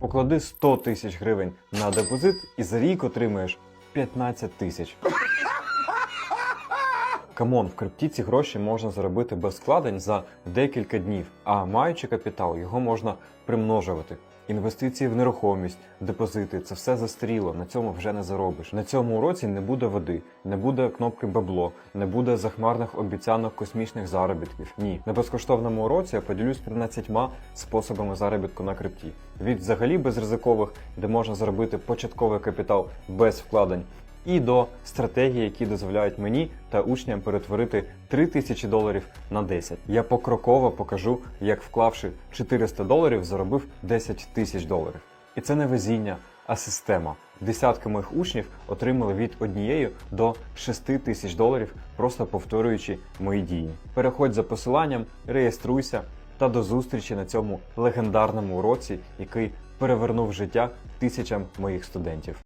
Поклади 100 тисяч гривень на депозит і за рік отримаєш 15 тисяч. Камон, в крипті ці гроші можна заробити без вкладень за декілька днів, а маючи капітал, його можна примножувати. Інвестиції в нерухомість, депозити це все застаріло, на цьому вже не заробиш. На цьому уроці не буде води, не буде кнопки бабло, не буде захмарних обіцянок космічних заробітків. Ні, на безкоштовному уроці я поділюсь 13 способами заробітку на крипті. Від взагалі безризикових, де можна заробити початковий капітал без вкладень, і до стратегій, які дозволяють мені та учням перетворити 3 тисячі доларів на 10. Я покроково покажу, як вклавши 400 доларів, заробив 10 тисяч доларів. І це не везіння, а система. Десятки моїх учнів отримали від однієї до 6 тисяч доларів, просто повторюючи мої дії. Переходь за посиланням, реєструйся та до зустрічі на цьому легендарному уроці, який перевернув життя тисячам моїх студентів.